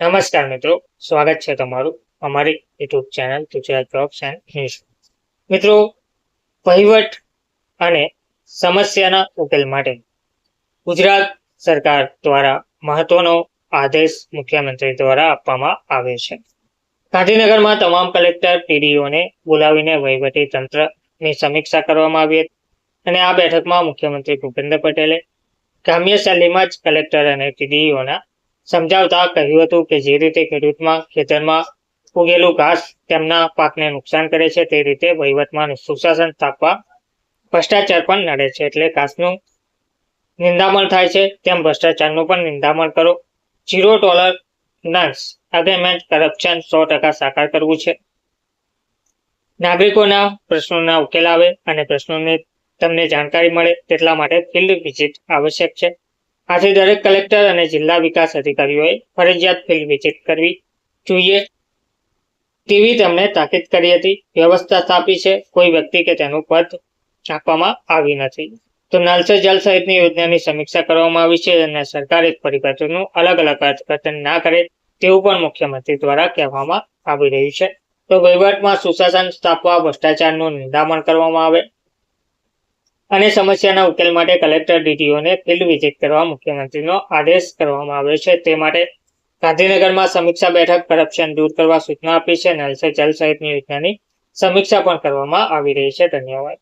નમસ્કાર મિત્રો, સ્વાગત છે તમારું અમારી YouTube channel Gujarat jobs and news મિત્રો વહીવટ અને સમસ્યાના ઉકેલ માટે ગુજરાત સરકાર દ્વારા મહત્વનો આદેશ મુખ્યમંત્રી દ્વારા આપવામાં આવ્યો છે. ગાંધીનગરમાં તમામ કલેક્ટર, પીડીઓને બોલાવીને વહીવટી તંત્રની સમીક્ષા કરવામાં આવી હતી અને આ બેઠકમાં મુખ્યમંત્રી ભૂપેન્દ્ર પટેલે ગ્રામ્ય શૈલીમાં જ કલેક્ટર અને ટીડીઓના સમજાવતા કહ્યું હતું કે જે રીતે ખેડૂતમાં ખેતરમાં ઉગેલું ઘાસ તેમના પાકને નુકસાન કરે છે, તે રીતે વહીવટમાં સુશાસન સ્થાપવા ભ્રષ્ટાચાર પણ નડે છે. એટલે ઘાસનું નિંદામણ થાય છે, તેમ ભ્રષ્ટાચારનું પણ નિંદામણ કરો. ઝીરો ટોલરન્સ અગ્રીમેન્ટ કરપ્શન સો ટકા સાકાર કરવું છે. નાગરિકોના પ્રશ્નોના ઉકેલ આવે અને પ્રશ્નોની તમને જાણકારી મળે, તેટલા માટે ફિલ્ડ વિઝિટ આવશ્યક છે. આથી દરેક કલેક્ટર અને જિલ્લા વિકાસ અધિકારીઓએ ફરજિયાત ફિલ્ડ વિઝિટ કરવી જોઈએ. તેવી તેમણે તાકીદ કરી હતી. વ્યવસ્થા સ્થાપી છે. કોઈ વ્યક્તિ કે તેનું પદ આપવામાં આવી નથી. તો નલ સે જલ સહિતની યોજનાની સમીક્ષા કરવામાં આવી છે અને સરકારે પરિપત્રનું અલગ અલગ અર્થઘટન ના કરે તેવું પણ મુખ્યમંત્રી દ્વારા કહેવામાં આવી રહ્યું છે. તો વહીવટમાં સુશાસન સ્થાપવા, ભ્રષ્ટાચારનું નિદામણ કરવામાં આવે અને સમસ્યાના ઉકેલ માટે કલેક્ટર ડીટીઓને ફિલ્ડ વિઝિટ કરવા મુખ્યમંત્રીનો આદેશ કરવામાં આવ્યો છે. તે માટે ગાંધીનગરમાં સમીક્ષા બેઠક કરપ્શન દૂર કરવા સૂચના આપી છે નલ જલ સહિતની યોજનાની સમીક્ષા પણ કરવામાં આવી રહી છે. ધન્યવાદ.